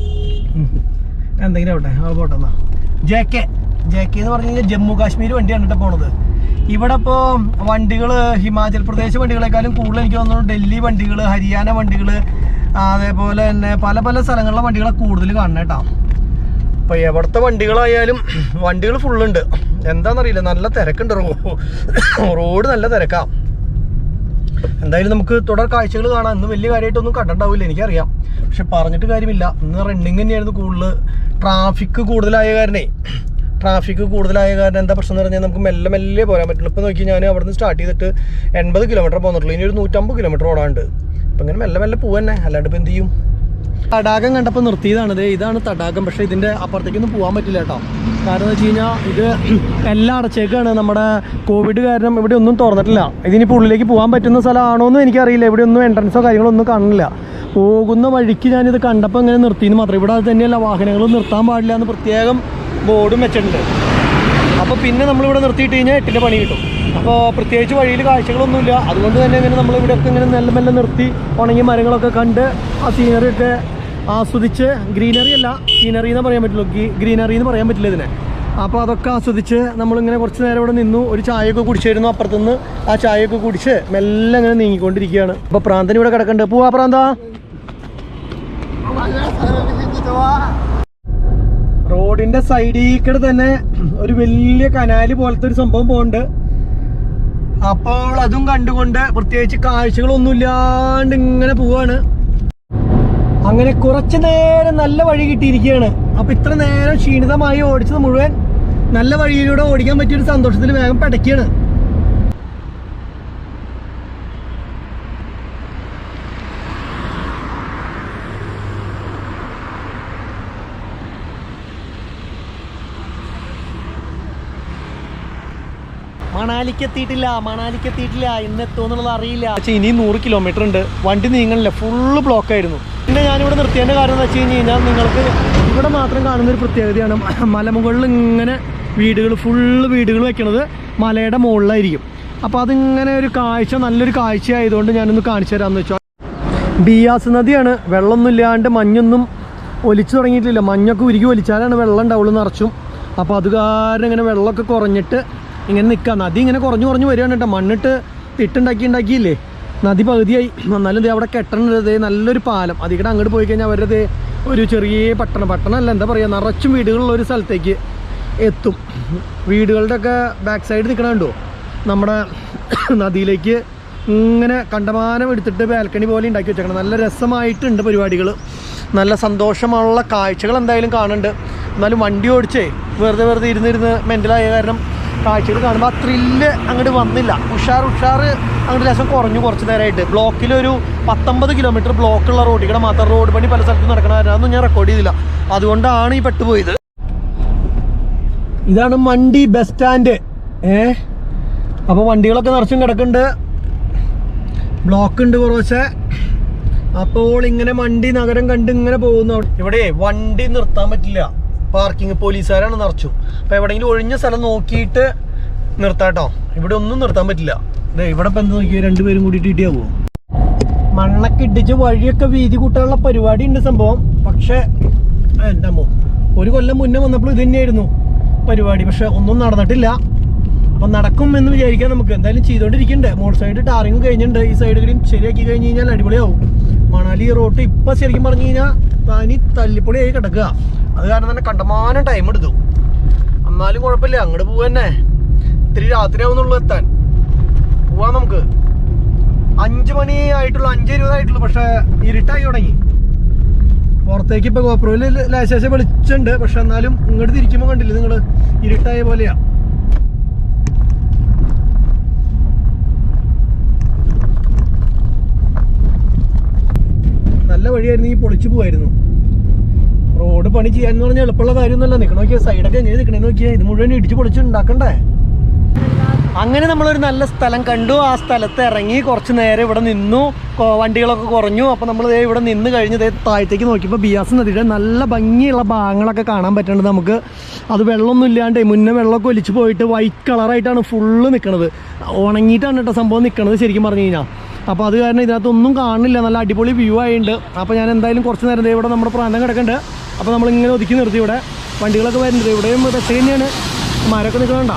[SPEAKER 1] എന്തെങ്കിലും ആവട്ടെ. ആ പോട്ടെന്നാ ജെ കെ. ജെ കെ എന്ന് പറഞ്ഞു കഴിഞ്ഞാൽ ജമ്മു കാശ്മീർ വണ്ടി കേട്ടോ പോണത്. ഇവിടെ ഇപ്പോൾ വണ്ടികൾ ഹിമാചൽ പ്രദേശ് വണ്ടികളെക്കാളും കൂടുതൽ എനിക്ക് തോന്നുന്നു ഡൽഹി വണ്ടികൾ ഹരിയാന വണ്ടികൾ അതേപോലെ തന്നെ പല പല സ്ഥലങ്ങളിലെ വണ്ടികളെ കൂടുതൽ കാണണം കേട്ടോ. അപ്പോൾ എവിടുത്തെ വണ്ടികളായാലും വണ്ടികൾ ഫുള്ളുണ്ട്. എന്താണെന്നറിയില്ല നല്ല തിരക്കുണ്ട്. റോഡ് നല്ല തിരക്കാ. എന്തായാലും നമുക്ക് തുടർ കാഴ്ചകൾ കാണാം. ഇന്ന് വലിയ കാര്യമായിട്ടൊന്നും കണ്ടിട്ടുണ്ടാവില്ല എനിക്കറിയാം. പക്ഷെ പറഞ്ഞിട്ട് കാര്യമില്ല. ഇന്ന് റണ്ണിങ് തന്നെയായിരുന്നു കൂടുതൽ ട്രാഫിക് കൂടുതലായ കാരണേ. ട്രാഫിക് കൂടുതലായ കാരണം എന്താ പ്രശ്നം എന്ന് പറഞ്ഞാൽ നമുക്ക് മെല്ലെ മെല്ലെ പോരാൻ പറ്റുള്ളൂ. ഇപ്പോൾ നോക്കി ഞാൻ അവിടെ നിന്ന് സ്റ്റാർട്ട് ചെയ്തിട്ട് എൺപത് കിലോമീറ്റർ പോന്നിട്ടുള്ളൂ. ഇനി ഒരു നൂറ്റമ്പത് കിലോമീറ്റർ ഓടാണ്ട് അപ്പം ഇങ്ങനെ മെല്ലെ മെല്ലെ പോവന്നെ അല്ലാണ്ട് ഇപ്പം എന്ത് ചെയ്യും? തടാകം കണ്ടപ്പോൾ നിർത്തിയതാണ്. ദേ ഇതാണ് തടാകം. പക്ഷേ ഇതിന്റെ അപ്പുറത്തേക്കൊന്നും പോകാൻ പറ്റില്ല കേട്ടോ. കാരണം എന്ന് വെച്ച് കഴിഞ്ഞാൽ ഇത് എല്ലാം അടച്ചേക്കാണ്. നമ്മുടെ കോവിഡ് കാരണം ഇവിടെ ഒന്നും തുറന്നിട്ടില്ല. ഇതിനിപ്പോൾ ഉള്ളിലേക്ക് പോകാൻ പറ്റുന്ന സ്ഥലമാണോ എന്ന് എനിക്കറിയില്ല. ഇവിടെ ഒന്നും എൻട്രൻസോ കാര്യങ്ങളോ ഒന്നും കാണില്ല പോകുന്ന വഴിക്ക് ഞാനിത് കണ്ടപ്പോൾ ഇങ്ങനെ നിർത്തിയെന്ന് മാത്രം ഇവിടെ അത് തന്നെയല്ല. വാഹനങ്ങൾ നിർത്താൻ പാടില്ല എന്ന് പ്രത്യേകം ബോർഡും വെച്ചിട്ടുണ്ട്. അപ്പോൾ പിന്നെ നമ്മളിവിടെ നിർത്തിയിട്ട് കഴിഞ്ഞാൽ എട്ടിന്റെ പണി കിട്ടും. അപ്പോൾ പ്രത്യേകിച്ച് വഴിയിൽ കാഴ്ചകളൊന്നുമില്ല. അതുകൊണ്ട് തന്നെ ഇങ്ങനെ നമ്മൾ ഇവിടെയൊക്കെ ഇങ്ങനെ മെല്ലെ മെല്ലെ നിർത്തി ഉണങ്ങിയ മരങ്ങളൊക്കെ കണ്ട് ആ സീനറി ഒക്കെ ആസ്വദിച്ച് ഗ്രീനറി അല്ല സീനറി എന്ന് പറയാൻ പറ്റുള്ളൂ. ഗ്രീനറി എന്ന് പറയാൻ പറ്റില്ല ഇതിനെ. അപ്പോൾ അതൊക്കെ ആസ്വദിച്ച് നമ്മളിങ്ങനെ കുറച്ച് നേരം ഇവിടെ നിന്നു ഒരു ചായയൊക്കെ കുടിച്ചായിരുന്നു അപ്പുറത്തുനിന്ന്. ആ ചായയൊക്കെ കുടിച്ച് മെല്ലെ ഇങ്ങനെ നീങ്ങിക്കൊണ്ടിരിക്കുകയാണ്. അപ്പോൾ പ്രാന്തൻ ഇവിടെ കിടക്കുന്നുണ്ട് പോവാ പ്രാന്ത. റോഡിന്റെ സൈഡിൽ തന്നെ ഒരു വലിയ കനാല് പോലത്തെ ഒരു സംഭവം പോകുന്നുണ്ട് അപ്പോൾ അതും കണ്ടുകൊണ്ട് പ്രത്യേകിച്ച് കാഴ്ചകളൊന്നും ഇല്ലാണ്ട് ഇങ്ങനെ പോവാണ്. അങ്ങനെ കുറച്ച് നേരം നല്ല വഴി കിട്ടിയിരിക്കുകയാണ്. അപ്പൊ ഇത്ര നേരം ക്ഷീണിതമായി ഓടിച്ചത് മുഴുവൻ നല്ല വഴിയിലൂടെ ഓടിക്കാൻ പറ്റിയൊരു സന്തോഷത്തിൽ വേഗം പടയ്ക്കാണ് മണാലിക്ക് എത്തിയിട്ടില്ല മണാലിക്ക് എത്തിയിട്ടില്ല ഇന്ന് എത്തുമെന്നുള്ളത് അറിയില്ല. പക്ഷേ ഇനിയും നൂറ് കിലോമീറ്റർ ഉണ്ട്. വണ്ടി നീങ്ങണില്ല. ഫുള്ള് ബ്ലോക്ക് ആയിരുന്നു. പിന്നെ ഞാനിവിടെ നിർത്തിയതിന്റെ കാര്യം എന്ന് വെച്ച് കഴിഞ്ഞ് കഴിഞ്ഞാൽ നിങ്ങൾക്ക് ഇവിടെ മാത്രം കാണുന്ന ഒരു പ്രത്യേകതയാണ്. മലമുകളിൽ ഇങ്ങനെ വീടുകൾ ഫുള്ള് വീടുകൾ വെക്കണത് മലയുടെ മുകളിലായിരിക്കും. അപ്പോൾ അതിങ്ങനെ ഒരു കാഴ്ച നല്ലൊരു കാഴ്ച ആയതുകൊണ്ട് ഞാനൊന്ന് കാണിച്ചു തരാമെന്ന് വെച്ചാൽ ബിയാസ് നദിയാണ്. വെള്ളമൊന്നും ഇല്ലാണ്ട് മഞ്ഞൊന്നും ഒലിച്ചു തുടങ്ങിയിട്ടില്ല. മഞ്ഞൊക്കെ ഉരുകി ഒലിച്ചാലാണ് വെള്ളം ഉണ്ടാവുള്ളൂ നിറച്ചും അപ്പോൾ അത് കാരണം ഇങ്ങനെ വെള്ളമൊക്കെ കുറഞ്ഞിട്ട് ഇങ്ങനെ നിൽക്കുക നദി ഇങ്ങനെ കുറഞ്ഞു കുറഞ്ഞു വരികയാണ് കേട്ടോ. മണ്ണിട്ട് തിട്ടുണ്ടാക്കി ഉണ്ടാക്കിയില്ലേ? നദി പകുതിയായി. എന്നാലും അവിടെ കെട്ടണത് നല്ലൊരു പാലം. അതിക്കടെ അങ്ങോട്ട് പോയി കഴിഞ്ഞാൽ അവരുടെ ഒരു ചെറിയ പട്ടണം. പട്ടണമല്ല എന്താ പറയുക നിറച്ചും വീടുകളുള്ള ഒരു സ്ഥലത്തേക്ക് എത്തും. വീടുകളുടെ ഒക്കെ ബാക്ക് സൈഡ് നിൽക്കണുണ്ടോ നമ്മുടെ നദിയിലേക്ക് ഇങ്ങനെ കണ്ടമാനം എടുത്തിട്ട് ബാൽക്കണി പോലെ ഉണ്ടാക്കി വെച്ചേക്കണം. നല്ല രസമായിട്ടുണ്ട് പരിപാടികൾ നല്ല സന്തോഷമുള്ള കാഴ്ചകൾ എന്തായാലും കാണുന്നുണ്ട്. എന്നാലും വണ്ടി ഓടിച്ചേ വെറുതെ വെറുതെ ഇരുന്നിരുന്ന് മെന്റലായ കാരണം കാഴ്ചകൾ കാണുമ്പോൾ ആ ത്രില്ല് അങ്ങോട്ട് വന്നില്ല. ഉഷാർ ഉഷാർ അങ്ങോട്ട് ലേശം കുറഞ്ഞു കുറച്ച് നേരമായിട്ട്. ബ്ലോക്കിലൊരു പത്തൊമ്പത് കിലോമീറ്റർ ബ്ലോക്കുള്ള റോഡിൽ കൂടെ മാത്രം റോഡ് പണി പല സ്ഥലത്തും നടക്കണമായിരുന്നു ഞാൻ റെക്കോർഡ് ചെയ്തില്ല. അതുകൊണ്ടാണ് ഈ പെട്ടുപോയത്. ഇതാണ് മണ്ടി ബസ് സ്റ്റാൻഡ് ഏ? അപ്പോൾ വണ്ടികളൊക്കെ നിറച്ചും കിടക്കുന്നുണ്ട്. ബ്ലോക്ക് ഉണ്ട് കുറച്ച് അപ്പോൾ ഇങ്ങനെ വണ്ടി നഗരം കണ്ട് ഇങ്ങനെ പോകുന്നു. ഇവിടെ വണ്ടി നിർത്താൻ പറ്റില്ല. പാർക്കിംഗ് പോലീസുകാരാണ് നിറച്ചു. അപ്പോൾ എവിടെയെങ്കിലും ഒഴിഞ്ഞ സ്ഥലം നോക്കിയിട്ട് നിർത്താട്ടോ. ഇവിടെ ഒന്നും നിർത്താൻ പറ്റില്ല. അതെ ഇവിടെ ഇപ്പം എന്ത് നോക്കിയാൽ രണ്ടുപേരും കൂടിയിട്ട് ഇടിയാവോ മണ്ണൊക്കെ ഇടിച്ച് വഴിയൊക്കെ വീതി കൂട്ടാനുള്ള പരിപാടി ഉണ്ട് സംഭവം. പക്ഷേ എന്റെ അമ്മോ ഒരു കൊല്ലം മുന്നേ വന്നപ്പോൾ ഇത് തന്നെയായിരുന്നു പരിപാടി. പക്ഷെ ഒന്നും നടന്നിട്ടില്ല. അപ്പം നടക്കും എന്ന് വിചാരിക്കാം നമുക്ക്. എന്തായാലും ചെയ്തുകൊണ്ടിരിക്കണ്ടേ മോൾ സൈഡ് ടാറിങ് കഴിഞ്ഞിട്ടുണ്ട്. ഈ സൈഡ് കൂടിയും ശരിയാക്കി കഴിഞ്ഞ് കഴിഞ്ഞാൽ അടിപൊളിയാവും. മണാലി റോട്ട് ഇപ്പം ശരിക്കും പറഞ്ഞു കഴിഞ്ഞാൽ തനി തല്ലിപ്പൊളിയായി കിടക്കുക. അത് കാരണം തന്നെ കണ്ടമാനം ടൈം എടുത്തു. എന്നാലും കുഴപ്പമില്ല അങ്ങോട്ട് പോകുക തന്നെ. ഇത്തിരി രാത്രി ആവുന്നുള്ളൂ എത്താൻ. പോവാം നമുക്ക്. അഞ്ച് മണി ആയിട്ടുള്ളൂ അഞ്ച് ഇരുപതായിട്ടുള്ളൂ പക്ഷെ ഇരുട്ടായി തുടങ്ങി. പുറത്തേക്ക് ഇപ്പൊ ഗോപ്രോയിൽ ലാശാശ വെളിച്ചുണ്ട് പക്ഷെ എന്നാലും ഇങ്ങോട്ട് തിരിക്കുമ്പോൾ കണ്ടില്ല നിങ്ങൾ ഇരുട്ടായ പോലെയാ. നല്ല വഴിയായിരുന്നു ഈ പൊളിച്ചു പോവായിരുന്നു. റോഡ് പണി ചെയ്യാന്ന് പറഞ്ഞാൽ എളുപ്പമുള്ള കാര്യമൊന്നുമല്ല. നിക്കണ നോക്കിയാൽ സൈഡൊക്കെ എങ്ങനെ നിക്കണേ നോക്കിയാൽ ഇത് മുഴുവൻ ഇടിച്ച് പൊളിച്ച് ഉണ്ടാക്കണ്ടേ അങ്ങനെ നമ്മളൊരു നല്ല സ്ഥലം കണ്ടു. ആ സ്ഥലത്ത് ഇറങ്ങി കുറച്ച് നേരം ഇവിടെ നിന്നു. വണ്ടികളൊക്കെ കുറഞ്ഞു. അപ്പോൾ നമ്മൾ ഇവിടെ നിന്ന് കഴിഞ്ഞ് താഴത്തേക്ക് നോക്കിയപ്പോൾ ബിയാസ് നദിയുടെ നല്ല ഭംഗിയുള്ള ഭാഗങ്ങളൊക്കെ കാണാൻ പറ്റുന്നുണ്ട് നമുക്ക്. അത് വെള്ളമൊന്നും ഇല്ലാണ്ട് മുന്നേ വെള്ളമൊക്കെ ഒലിച്ച് പോയിട്ട് വൈറ്റ് കളറായിട്ടാണ് ഫുള്ള് നിൽക്കുന്നത് ഉണങ്ങിയിട്ടാണ് കേട്ടോ സംഭവം നിൽക്കുന്നത് ശരിക്കും പറഞ്ഞു കഴിഞ്ഞാൽ അപ്പോൾ അത് കാരണം ഇതിനകത്തൊന്നും കാണുന്നില്ല. നല്ല അടിപൊളി വ്യൂ ആയിട്ടുണ്ട് അപ്പോൾ ഞാൻ എന്തായാലും കുറച്ച് നേരം ഇവിടെ നമ്മുടെ പ്രാന്തം കിടക്കുന്നുണ്ട് അപ്പോൾ നമ്മളിങ്ങനെ ഒതുക്കി നിർത്തി ഇവിടെ. വണ്ടികളൊക്കെ വരുന്നുണ്ട്. ഇവിടെയും ബസ് തന്നെയാണ്. മരമൊക്കെ നിൽക്കണണ്ട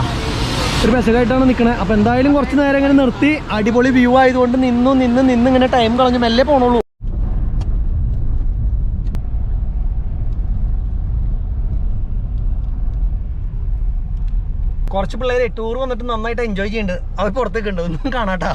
[SPEAKER 1] ഒരു ബസ്സിലായിട്ടാണ് നിൽക്കണത് അപ്പോൾ എന്തായാലും കുറച്ച് നേരം ഇങ്ങനെ നിർത്തി അടിപൊളി വ്യൂ ആയതുകൊണ്ട് നിന്നു നിന്ന് നിന്ന് ഇങ്ങനെ ടൈം കളഞ്ഞ് മെല്ലെ പോകണുള്ളൂ കുറച്ച് പിള്ളേർ ടൂർ വന്നിട്ട് നന്നായിട്ട് എൻജോയ് ചെയ്യുന്നുണ്ട് അവർ പുറത്തേക്ക് ഉണ്ട്. ഒന്നും കാണാട്ടാ.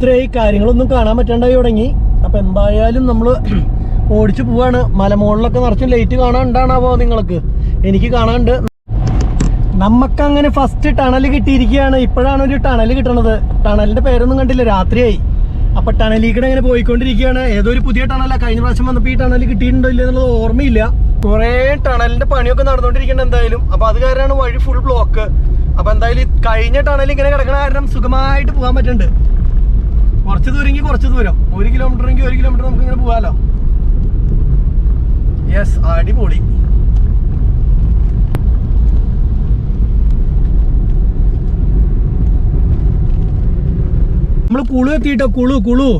[SPEAKER 1] അത്രയായി കാര്യങ്ങളൊന്നും കാണാൻ പറ്റാണ്ടായി തുടങ്ങി. അപ്പൊ എന്തായാലും നമ്മൾ ഓടിച്ചു പോവാണ്. മലമുകളിലൊക്കെ നിറച്ചും ലൈറ്റ് കാണാണ്ടാണാവോ നിങ്ങൾക്ക്? എനിക്ക് കാണാണ്ട് നമുക്കങ്ങനെ ഫസ്റ്റ് ടണൽ കിട്ടിയിരിക്കുകയാണ്. ഇപ്പോഴാണ് ഒരു ടണൽ കിട്ടണത്. ടണലിന്റെ പേരൊന്നും കണ്ടില്ല. രാത്രിയായി. അപ്പൊ ടണലിൽ ഇങ്ങനെ പോയിക്കൊണ്ടിരിക്കുകയാണ്. ഏതോ ഒരു പുതിയ ടണലാണ് കഴിഞ്ഞ പ്രാവശ്യം വന്നപ്പോൾ ഈ ടണൽ കിട്ടിയിട്ടുണ്ടോ ഇല്ല എന്നുള്ളത് ഓർമ്മയില്ല. കുറെ ടണലിന്റെ പണിയൊക്കെ നടന്നുകൊണ്ടിരിക്കുന്നുണ്ട് എന്തായാലും. അപ്പൊ അത് കാരണമാണ് വഴി ഫുൾ ബ്ലോക്ക് അപ്പൊ എന്തായാലും കഴിഞ്ഞ ടണൽ ഇങ്ങനെ കിടക്കണ കാരണം സുഖമായിട്ട് പോകാൻ പറ്റുന്നുണ്ട് കുറച്ച് ദൂരെങ്കിൽ കുറച്ച് ദൂരം. ഒരു കിലോമീറ്റർ എങ്കിൽ ഒരു കിലോമീറ്റർ നമുക്ക് ഇങ്ങനെ പോകാലോ. യെസ് അടിപൊളി. നമ്മൾ കുളു എത്തിയിട്ടോ? കുളു കുളു.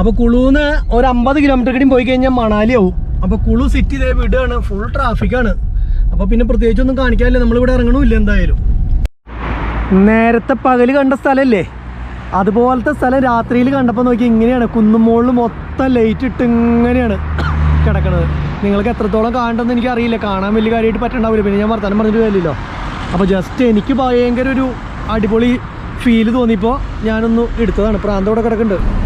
[SPEAKER 1] അപ്പൊ കുളുന്ന് ഒരു അമ്പത് കിലോമീറ്റർ കൂടി പോയി കഴിഞ്ഞാൽ മണാലി ആവും അപ്പൊ കുളു സിറ്റി ഇതേ വിടുകയാണ് ഫുൾ ട്രാഫിക്കാണ് അപ്പൊ പിന്നെ പ്രത്യേകിച്ചൊന്നും കാണിക്കാനില്ല നമ്മളിവിടെ ഇറങ്ങണമില്ല എന്തായാലും. നേരത്തെ പകൽ കണ്ട സ്ഥലല്ലേ? അതുപോലത്തെ സ്ഥലം രാത്രിയിൽ കണ്ടപ്പോൾ നോക്കി ഇങ്ങനെയാണ്. കുന്നുമോളിൽ മൊത്തം ലൈറ്റ് ഇട്ട് ഇങ്ങനെയാണ് കിടക്കുന്നത് നിങ്ങൾക്ക് എത്രത്തോളം കാണണ്ടെന്ന് എനിക്ക് അറിയില്ല കാണാൻ വലിയ കാര്യമായിട്ട് പറ്റണ്ടാവില്ല. പിന്നെ ഞാൻ വർത്താനം പറഞ്ഞിട്ട് കാര്യമില്ലല്ലോ. അപ്പോൾ ജസ്റ്റ് എനിക്ക് ഭയങ്കര ഒരു അടിപൊളി ഫീൽ തോന്നിയപ്പോൾ ഞാനൊന്ന് എടുത്തതാണ്. പ്രാന്തം ഇവിടെ കിടക്കുന്നുണ്ട്.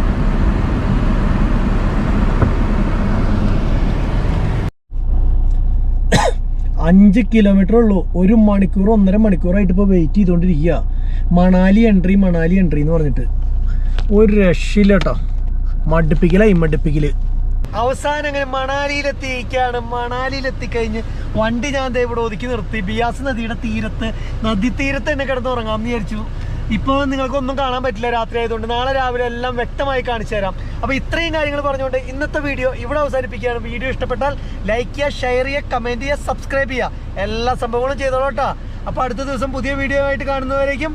[SPEAKER 1] അഞ്ച് കിലോമീറ്റർ ഉള്ളൂ. ഒരു മണിക്കൂർ ഒന്നര മണിക്കൂറായിട്ട് ഇപ്പോൾ വെയിറ്റ് ചെയ്തുകൊണ്ടിരിക്കുക മണാലി എൻട്രി മണാലി എൻട്രി എന്ന് പറഞ്ഞിട്ട്. ഒരു രക്ഷയില്ല കേട്ടോ മടുപ്പിക്കലായി മടുപ്പിക്കൽ അവസാനം അങ്ങനെ മണാലിയിലെത്തിയിരിക്കുകയാണ്. മണാലിയിലെത്തിക്കഴിഞ്ഞ് വണ്ടി ഞാൻ ഇവിടെ ഒതുക്കി നിർത്തി. ബിയാസ് നദിയുടെ തീരത്ത് നദി തീരത്ത് തന്നെ കിടന്ന് ഉറങ്ങാമെന്ന് വിചാരിച്ചു. ഇപ്പോൾ നിങ്ങൾക്കൊന്നും കാണാൻ പറ്റില്ല രാത്രി ആയതുകൊണ്ട്. നാളെ രാവിലെ എല്ലാം വ്യക്തമായി കാണിച്ചു തരാം. അപ്പോൾ ഇത്രയും കാര്യങ്ങൾ പറഞ്ഞുകൊണ്ട് ഇന്നത്തെ വീഡിയോ ഇവിടെ അവസാനിപ്പിക്കുകയാണ്. വീഡിയോ ഇഷ്ടപ്പെട്ടാൽ ലൈക്ക് ചെയ്യുക ഷെയർ ചെയ്യുക കമന്റ് ചെയ്യുക സബ്സ്ക്രൈബ് ചെയ്യുക. എല്ലാ സംഭവങ്ങളും ചെയ്തോളൂ കേട്ടോ അപ്പോൾ അടുത്ത ദിവസം പുതിയ വീഡിയോ ആയിട്ട് കാണുന്നവരേക്കും